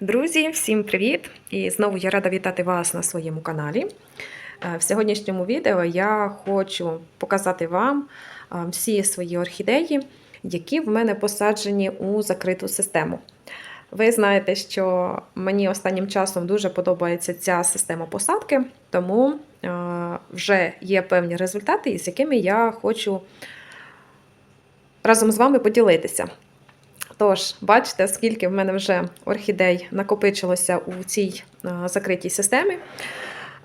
Друзі, всім привіт! І знову я рада вітати вас на своєму каналі. Е, В сьогоднішньому відео я хочу показати вам е, всі свої орхідеї, які в мене посаджені у закриту систему. Ви знаєте, що мені останнім часом дуже подобається ця система посадки, тому е, вже є певні результати, із якими я хочу разом з вами поділитися. Тож, бачите, скільки в мене вже орхідей накопичилося у цій е, закритій системі.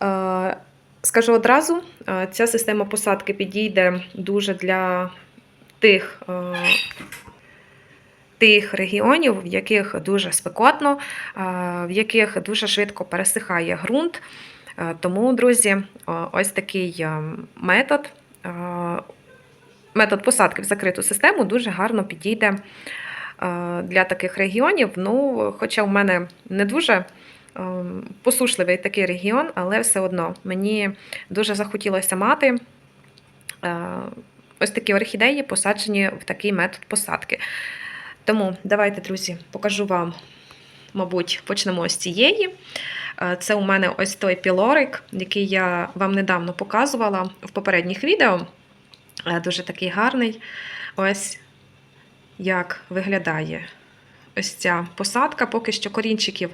Е, Скажу одразу, е, ця система посадки підійде дуже для тих, тих регіонів, в яких дуже спекотно, в яких дуже швидко пересихає ґрунт. Тому, друзі, ось такий метод, метод посадки в закриту систему дуже гарно підійде для таких регіонів. Ну, хоча в мене не дуже ем, посушливий такий регіон, але все одно мені дуже захотілося мати е, ось такі орхідеї, посаджені в такий метод посадки. Тому давайте, друзі, покажу вам, мабуть, почнемо з цієї. Е, Це у мене ось той пілорик, який я вам недавно показувала в попередніх відео. Е, Дуже такий гарний. Ось як виглядає ось ця посадка. Поки що корінчиків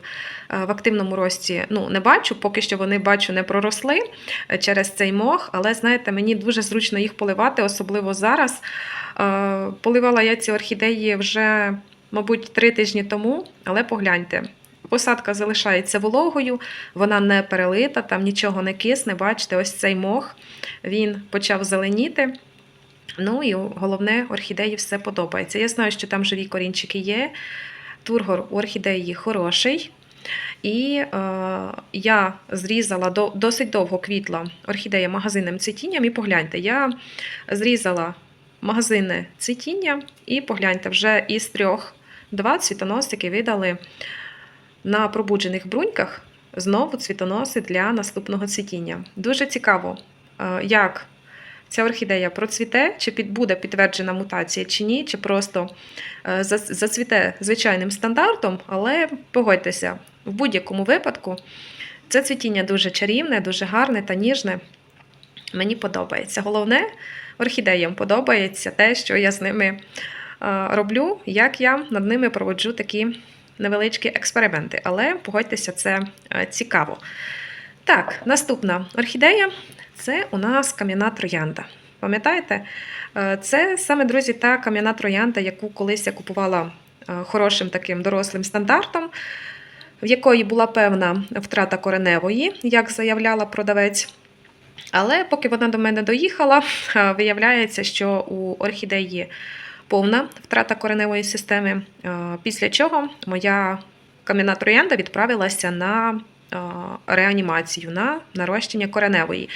е, в активному рості ну, не бачу, поки що вони бачу не проросли е, через цей мох, але знаєте, мені дуже зручно їх поливати, особливо зараз. Е, Поливала я ці орхідеї вже, мабуть, три тижні тому, але погляньте. Посадка залишається вологою, вона не перелита, там нічого не кисне. Бачите, ось цей мох він почав зеленіти. Ну і головне, орхідеї все подобається. Я знаю, що там живі корінчики є. Тургор у орхідеї хороший. І е, я зрізала до, досить довго квітла орхідея магазинним цвітінням. І погляньте, я зрізала магазинне цвітіння, і погляньте, вже із трьох два цвітоносики видали на пробуджених бруньках знову цвітоноси для наступного цвітіння. Дуже цікаво, е, як ця орхідея процвіте, чи буде підтверджена мутація чи ні, чи просто е, зацвіте звичайним стандартом, але погодьтеся, в будь-якому випадку це цвітіння дуже чарівне, дуже гарне та ніжне. Мені подобається. Головне, орхідеям подобається те, що я з ними е, роблю, як я над ними проводжу такі невеличкі експерименти. Але погодьтеся, це е, цікаво. Так, наступна орхідея це у нас кам'яна троянда. Пам'ятаєте? Е, Це саме, друзі, та кам'яна троянда, яку колись я купувала е, хорошим таким дорослим стандартом, в якої була певна втрата кореневої, як заявляла продавець. Але поки вона до мене доїхала, е, виявляється, що у орхідеї повна втрата кореневої системи, після чого моя кам'яна троянда відправилася на реанімацію, на нарощення кореневої.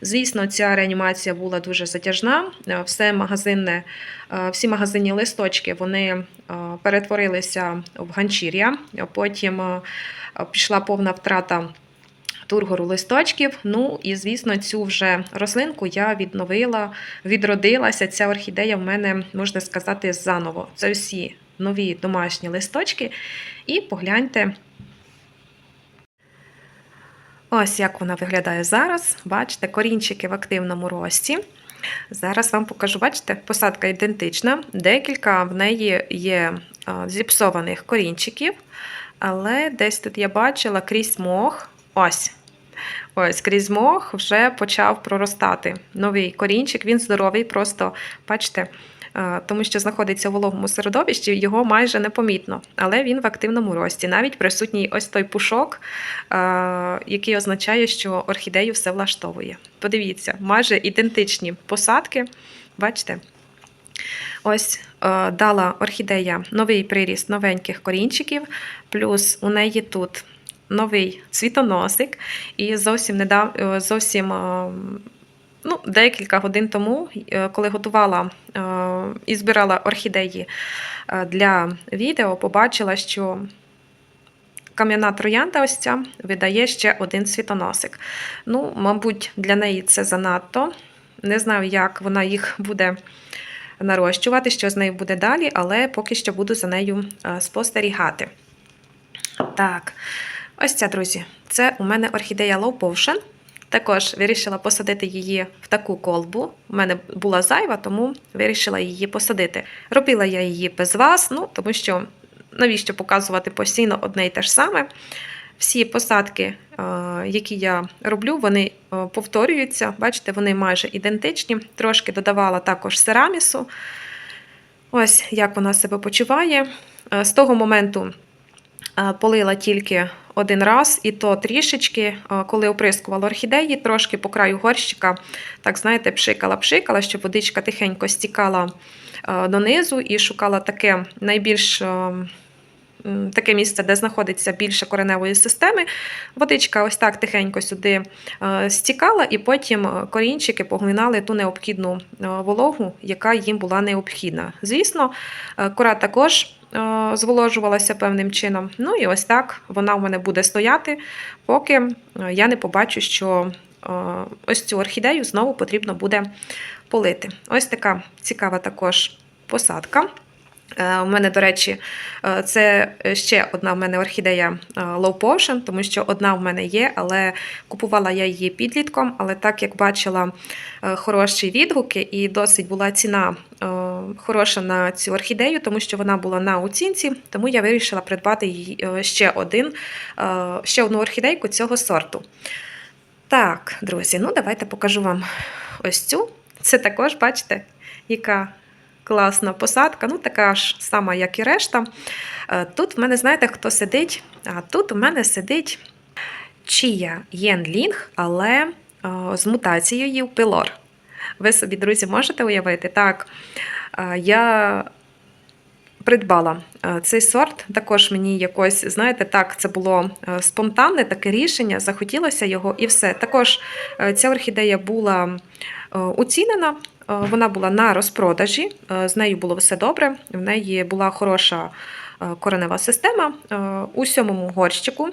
Звісно, ця реанімація була дуже затяжна. Все магазинне, всі магазинні листочки вони перетворилися в ганчір'я. Потім пішла повна втрата тургору листочків. Ну і, звісно, цю вже рослинку я відновила, відродилася. Ця орхідея в мене, можна сказати, заново. Це всі нові домашні листочки. І погляньте. Ось як вона виглядає зараз. Бачите, корінчики в активному рості. Зараз вам покажу, бачите, посадка ідентична. Декілька в неї є зіпсованих корінчиків, але десь тут я бачила крізь мох. Ось. Ось крізь мох вже почав проростати новий корінчик. Він здоровий, просто бачите, е, тому що знаходиться у вологому середовищі, його майже непомітно, але він в активному рості. Навіть присутній ось той пушок, е, який означає, що орхідею все влаштовує. Подивіться, майже ідентичні посадки. Бачите? Ось е, дала орхідея новий приріст новеньких корінчиків, плюс у неї тут новий цвітоносик. І зовсім недав... е, зовсім е, ну, декілька годин тому, е, коли готувала е, і збирала орхідеї е, для відео, побачила, що кам'яна троянда ось ця видає ще один цвітоносик. Ну, мабуть, для неї це занадто. Не знаю, як вона їх буде нарощувати, що з нею буде далі, але поки що буду за нею спостерігати. Так, ось ця, друзі. Це у мене орхідея Low Potion. Також вирішила посадити її в таку колбу. У мене була зайва, тому вирішила її посадити. Робила я її без вас, ну тому що навіщо показувати постійно одне і те ж саме. Всі посадки, е, які я роблю, вони е, повторюються. Бачите, вони майже ідентичні. Трошки додавала також серамісу. Ось як вона себе почуває. Е, З того моменту полила тільки один раз, і то трішечки, е, коли оприскувала орхідеї, трошки по краю горщика, так знаєте, пшикала-пшикала, щоб водичка тихенько стікала е, донизу і шукала таке найбільш. Таке місце, де знаходиться більше кореневої системи. Водичка ось так тихенько сюди е, стікала, і потім е, корінчики поглинали ту необхідну е, вологу, яка їм була необхідна. Звісно, кора також зволожувалася певним чином. Ну і ось так вона в мене буде стояти, поки я не побачу, що ось цю орхідею знову потрібно буде полити. Ось така цікава також посадка. Е, У мене, до речі, е, це ще одна в мене орхідея е, Low Potion, тому що одна в мене є, але купувала я її підлітком. Але так як бачила хороші відгуки, і досить була ціна хороша на цю орхідею, тому що вона була на оцінці, тому я вирішила придбати її ще один, ще одну орхідейку цього сорту. Так, друзі, ну давайте покажу вам ось цю. Це також, бачите, яка класна посадка, ну така ж сама, як і решта. Е, Тут в мене, знаєте, хто сидить? А тут у мене сидить Чія Єнлінг, але е, з мутацією пилор. Ви собі, друзі, можете уявити? Так, е, я придбала цей сорт. Також мені якось, знаєте, так, це було спонтанне таке рішення, захотілося його і все. Також ця орхідея була оцінена. Е, Вона була на розпродажі, е, з нею було все добре. В неї була хороша е, коренева система у сьомому горщику.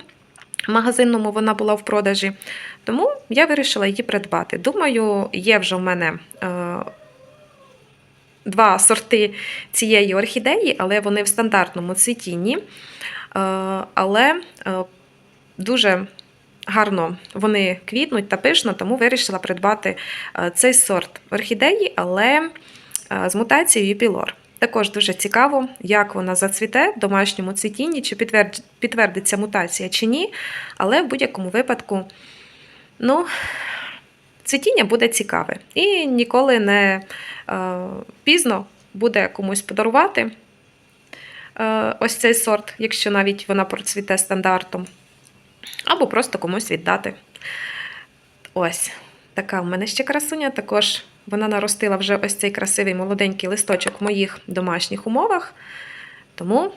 Магазинному вона була в продажі, тому я вирішила її придбати. Думаю, є вже в мене два сорти цієї орхідеї, але вони в стандартному цвітінні. Але дуже гарно вони квітнуть та пишно, тому вирішила придбати е, цей сорт орхідеї, але е, з мутацією пілор. Також дуже цікаво, як вона зацвіте в домашньому цвітінні, чи підтвердиться мутація чи ні. Але в будь-якому випадку, ну, цвітіння буде цікаве. І ніколи не е, пізно буде комусь подарувати ось цей сорт, якщо навіть вона процвіте стандартом, або просто комусь віддати. Ось така в мене ще красуня. Також вона наростила вже ось цей красивий молоденький листочок в моїх домашніх умовах. Тому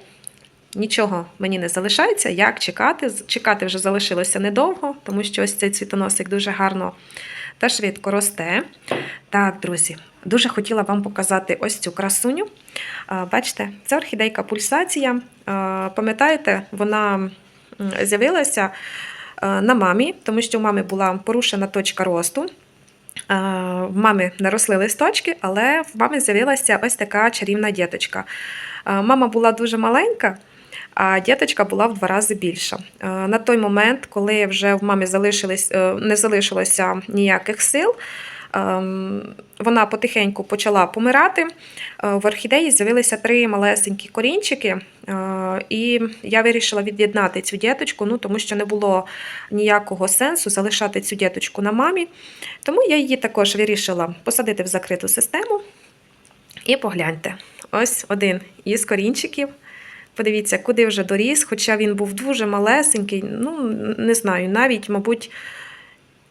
нічого мені не залишається, як чекати. Чекати вже залишилося недовго, тому що ось цей цвітоносик дуже гарно та швидко росте. Так, друзі, дуже хотіла вам показати ось цю красуню. Бачите, це орхідейка пульсація. Пам'ятаєте, вона з'явилася е, на мамі, тому що у мами була порушена точка росту. Е, В мами не росли листочки, але в мами з'явилася ось така чарівна діточка. Е, Мама була дуже маленька, а діточка була в два рази більша. На той момент, коли вже в мамі залишились, е, не залишилося ніяких сил, ем, вона потихеньку почала помирати. В орхідеї з'явилися три малесенькі корінчики, і я вирішила від'єднати цю діточку, ну, тому що не було ніякого сенсу залишати цю діточку на мамі. Тому я її також вирішила посадити в закриту систему. І погляньте, ось один із корінчиків. Подивіться, куди вже доріс, хоча він був дуже малесенький, ну, не знаю, навіть, мабуть,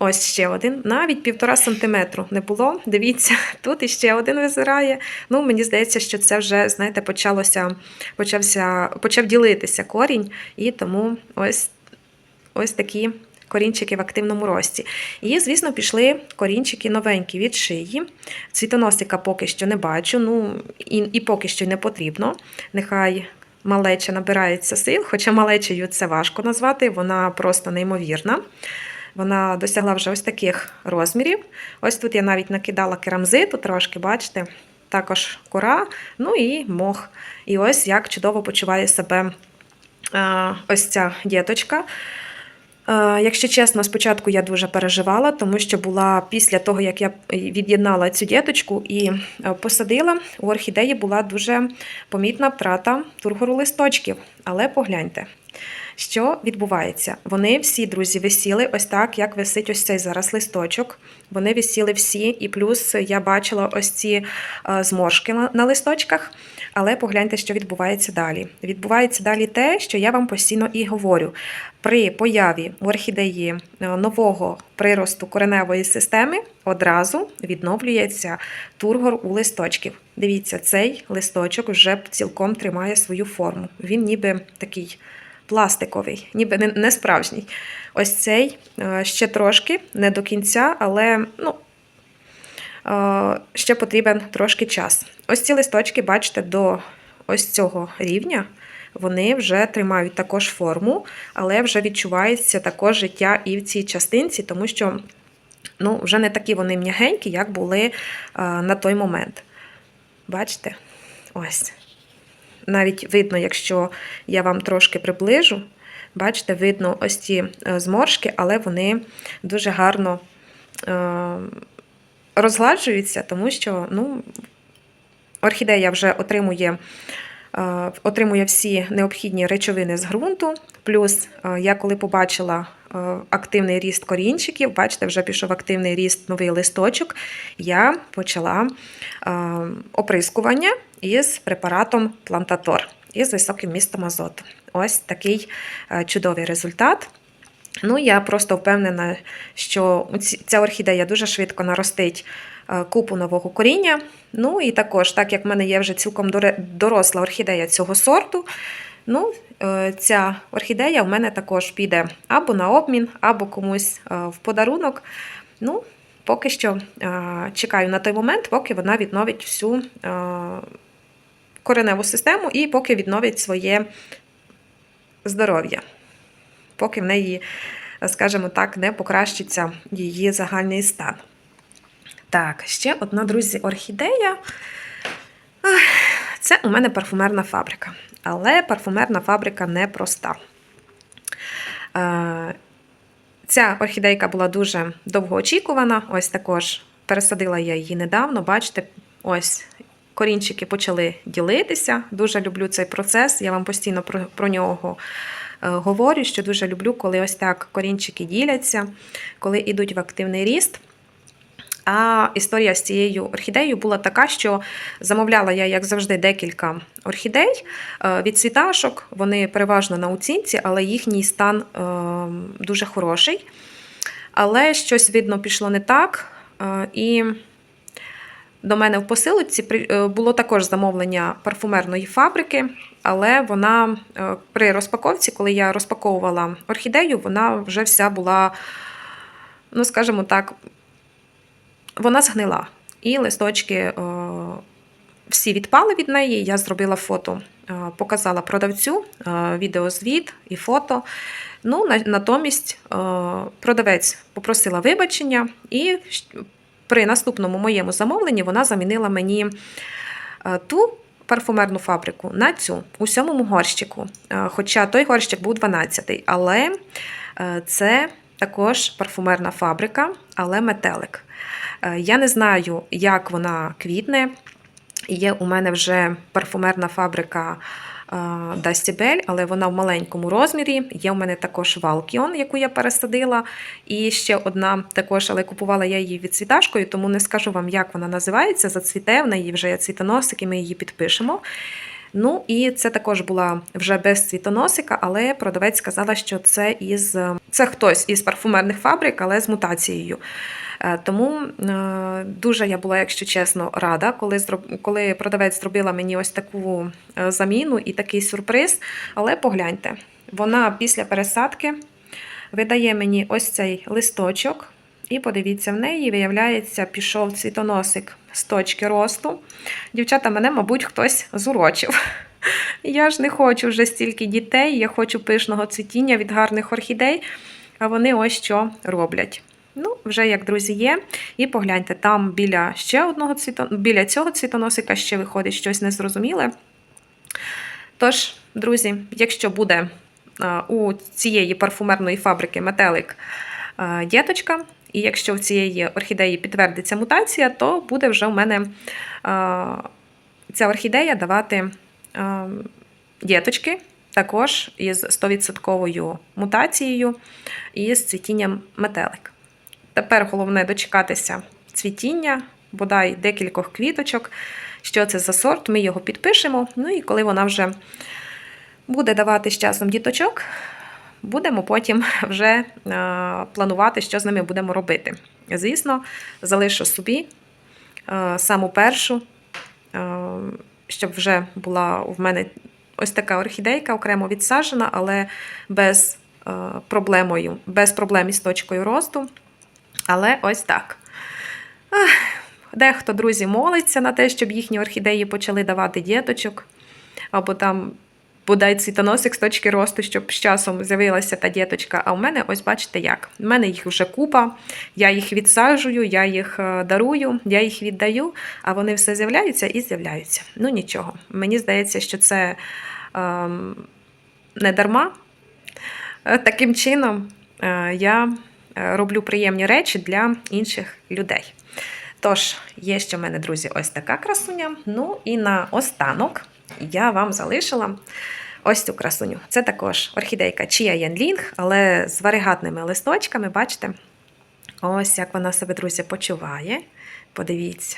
ось ще один, навіть півтора сантиметру не було. Дивіться, тут іще один визирає. Ну, мені здається, що це вже, знаєте, почалося, почався, почав ділитися корінь, і тому ось, ось такі корінчики в активному рості. І, звісно, пішли корінчики новенькі від шиї. Цвітоносика поки що не бачу, ну і, і поки що не потрібно. Нехай малеча набирається сил, хоча малечею це важко назвати, вона просто неймовірна. Вона досягла вже ось таких розмірів. Ось тут я навіть накидала керамзиту трошки, бачите, також кора, ну і мох. І ось як чудово почуває себе е, ось ця діточка. Е, Якщо чесно, спочатку я дуже переживала, тому що була після того, як я від'єднала цю діточку і е, посадила, у орхідеї була дуже помітна втрата тургору листочків. Але погляньте, що відбувається. Вони всі, друзі, висіли ось так, як висить ось цей зараз листочок. Вони висіли всі, і плюс я бачила ось ці е, зморшки на- листочках. Але погляньте, що відбувається далі. Відбувається далі те, що я вам постійно і говорю. При появі в орхідеї е, нового приросту кореневої системи одразу відновлюється тургор у листочків. Дивіться, цей листочок вже цілком тримає свою форму. Він ніби такий пластиковий, ніби не, справжній. Ось цей е, ще трошки, не до кінця, але ну, е, ще потрібен трошки час. Ось ці листочки, бачите, до ось цього рівня. Вони вже тримають також форму, але вже відчувається також життя і в цій частинці, тому що ну, вже не такі вони м'ягенькі, як були е, на той момент. Бачите? Ось. Навіть видно, якщо я вам трошки приближу, бачите, видно ось ці е, зморшки, але вони дуже гарно е, розгладжуються, тому що ну, орхідея вже отримує, отримує всі необхідні речовини з ґрунту. Плюс е, я коли побачила е, активний ріст корінчиків, бачите, вже пішов активний ріст новий листочок, я почала е, оприскування із препаратом Плантатор із високим містом азоту. Ось такий е, чудовий результат. Ну, я просто впевнена, що ця орхідея дуже швидко наростить е, купу нового коріння. Ну і також, так як в мене є вже цілком доросла орхідея цього сорту, ну, е, ця орхідея в мене також піде або на обмін, або комусь е, в подарунок. Ну, поки що чекаю на той момент, поки вона відновить всю кореневу систему і поки відновить своє здоров'я поки в неї, скажімо так, не покращиться її загальний стан. Так, ще одна, друзі, орхідея. Це у мене парфумерна фабрика. Але парфумерна фабрика непроста. Е, Ця орхідейка була дуже довгоочікувана. Ось також пересадила я її недавно. Бачите, ось корінчики почали ділитися. Дуже люблю цей процес. Я вам постійно про, про нього говорю, що дуже люблю, коли ось так корінчики діляться, коли йдуть в активний ріст. А історія з цією орхідеєю була така, що замовляла я, як завжди, декілька орхідей е, від цвіташок. Вони переважно на оцінці, але їхній стан е, дуже хороший. Але щось, видно, пішло не так. е, І до мене в посилці при- е, було також замовлення парфумерної фабрики, але вона е, при розпаковці, коли я розпаковувала орхідею, вона вже вся була, ну скажімо так, вона згнила. І листочки е, всі відпали від неї. Я зробила фото, показала продавцю, відеозвіт і фото. Ну, натомість продавець попросила вибачення, і при наступному моєму замовленні вона замінила мені е, ту парфумерну фабрику на цю у сьомому горщику. Е, Хоча той горщик був 12-й, але е, це також парфумерна фабрика, але метелик. Я не знаю, як вона квітне. Є у мене вже парфумерна фабрика Dusty але вона в маленькому розмірі. Є в мене також Valkion, яку я пересадила. І ще одна також, але купувала я її від цвіташкою, тому не скажу вам, як вона називається. Зацвіте, в неї вже є цвітоносик, і ми її підпишемо. Ну і це також була вже без цвітоносика, але продавець сказала, що це із це хтось із парфумерних фабрик, але з мутацією. Е, Тому е, дуже я була, якщо чесно, рада, коли коли продавець зробила мені ось таку е, заміну і такий сюрприз. Але погляньте, вона після пересадки видає мені ось цей листочок. І подивіться, в неї, виявляється, пішов цвітоносик з точки росту. Дівчата, мене, мабуть, хтось зурочив. Я ж не хочу вже стільки дітей, я хочу пишного цвітіння від гарних орхідей, а вони ось що роблять. Ну, вже як друзі є. І погляньте, там біля ще одного цвіто... біля цього цвітоносика ще виходить щось незрозуміле. Тож, друзі, якщо буде у цієї парфумерної фабрики метелик діточка, і якщо в цієї орхідеї підтвердиться мутація, то буде вже в мене е, ця орхідея давати е, діточки також із 100% мутацією і з цвітінням метелик. Тепер головне дочекатися цвітіння, бодай декількох квіточок. Що це за сорт, ми його підпишемо. Ну і коли вона вже буде давати з часом діточок, будемо потім вже е, планувати, що з ними будемо робити. Звісно, залишу собі е, саму першу, е, щоб вже була в мене ось така орхідейка окремо відсаджена, але без проблемою, без проблем із точкою росту. Але ось так. Дехто, друзі, молиться на те, щоб їхні орхідеї почали давати діточок, або там бодай цвітоносик з точки росту, щоб з часом з'явилася та діточка. А у мене, ось бачите як. У мене їх вже купа, я їх відсаджую, я їх е, дарую, я їх віддаю, а вони все з'являються і з'являються. Ну нічого. Мені здається, що це ем, не дарма. Е, Таким чином е, я е, роблю приємні речі для інших людей. Тож, є ще в мене, друзі, ось така красуня. Ну і на останок я вам залишила ось цю красуню. Це також орхідейка Chia Янлінг, але з варигатними листочками, бачите? Ось як вона себе, друзі, почуває. Подивіться.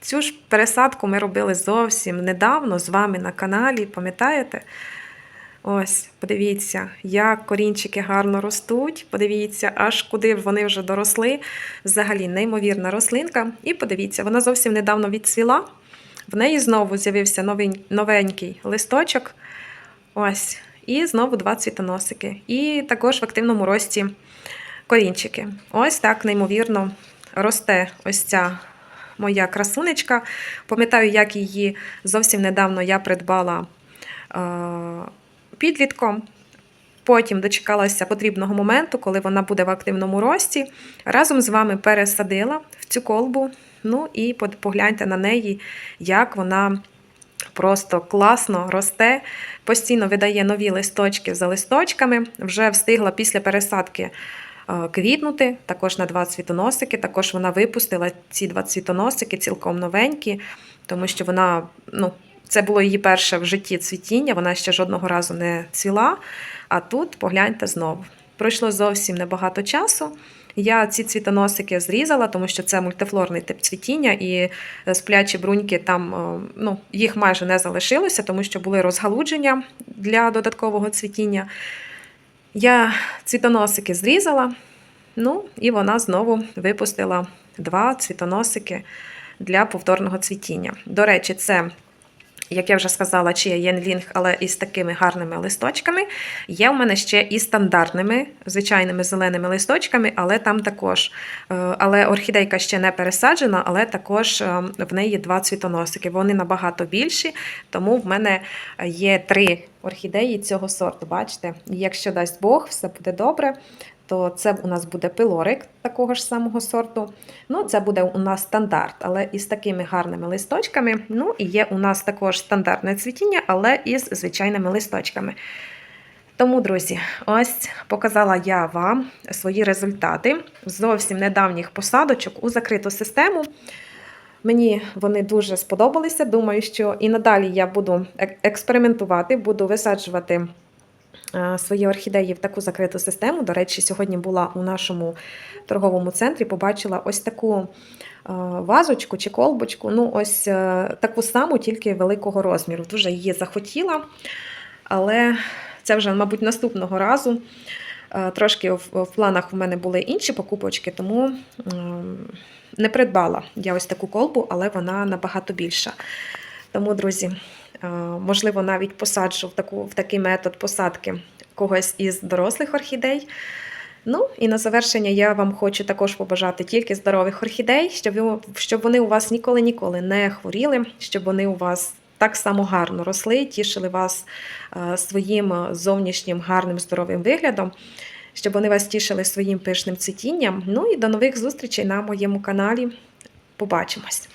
Цю ж пересадку ми робили зовсім недавно з вами на каналі, пам'ятаєте? Ось, подивіться, як корінчики гарно ростуть. Подивіться, аж куди вони вже доросли. Взагалі, неймовірна рослинка. І подивіться, вона зовсім недавно відцвіла. В неї знову з'явився новий, новенький листочок. Ось. І знову два цвітоносики. І також в активному рості корінчики. Ось так, неймовірно, росте ось ця моя красунечка. Пам'ятаю, як її зовсім недавно я придбала е, підлітком. Потім дочекалася потрібного моменту, коли вона буде в активному рості. Разом з вами пересадила в цю колбу. Ну і погляньте на неї, як вона просто класно росте, постійно видає нові листочки за листочками. Вже встигла після пересадки е, квітнути, також на два цвітоносики. Також вона випустила ці два цвітоносики цілком новенькі, тому що вона, ну, це було її перше в житті цвітіння, вона ще жодного разу не цвіла. А тут погляньте знову. Пройшло зовсім небагато часу. Я ці цвітоносики зрізала, тому що це мультифлорний тип цвітіння, і е, сплячі бруньки там е, ну, їх майже не залишилося, тому що були розгалудження для додаткового цвітіння. Я цвітоносики зрізала, ну і вона знову випустила два цвітоносики для повторного цвітіння. До речі, це як я вже сказала, чи Єнлінг, але із такими гарними листочками. Є в мене ще і стандартними, звичайними зеленими листочками, але там також. е, Але орхідейка ще не пересаджена, але також е, в неї два цвітоносики. Вони набагато більші, тому в мене є три орхідеї цього сорту. Бачите, якщо дасть Бог, все буде добре. То це у нас буде пилорик такого ж самого сорту. Ну, це буде у нас стандарт, але із такими гарними листочками. Ну, і є у нас також стандартне цвітіння, але із звичайними листочками. Тому, друзі, ось показала я вам свої результати зовсім недавніх посадочок у закриту систему. Мені вони дуже сподобалися. Думаю, що і надалі я буду експериментувати, буду висаджувати е, свої орхідеї в таку закриту систему. До речі, сьогодні була у нашому торговому центрі, побачила ось таку е, вазочку чи колбочку. Ну, ось е, таку саму, тільки великого розміру. Дуже її захотіла, але це вже, мабуть, наступного разу. Е, Трошки в, планах в мене були інші покупочки, тому не придбала я ось таку колбу, але вона набагато більша. Тому, друзі, е, можливо, навіть посаджу в, таку, в такий метод посадки когось із дорослих орхідей. Ну і на завершення я вам хочу також побажати тільки здорових орхідей, щоб, щоб вони у вас ніколи-ніколи не хворіли, щоб вони у вас так само гарно росли, тішили вас е, своїм е, зовнішнім гарним здоровим виглядом, щоб вони вас тішили своїм пишним цвітінням. Ну і до нових зустрічей на моєму каналі. Побачимось!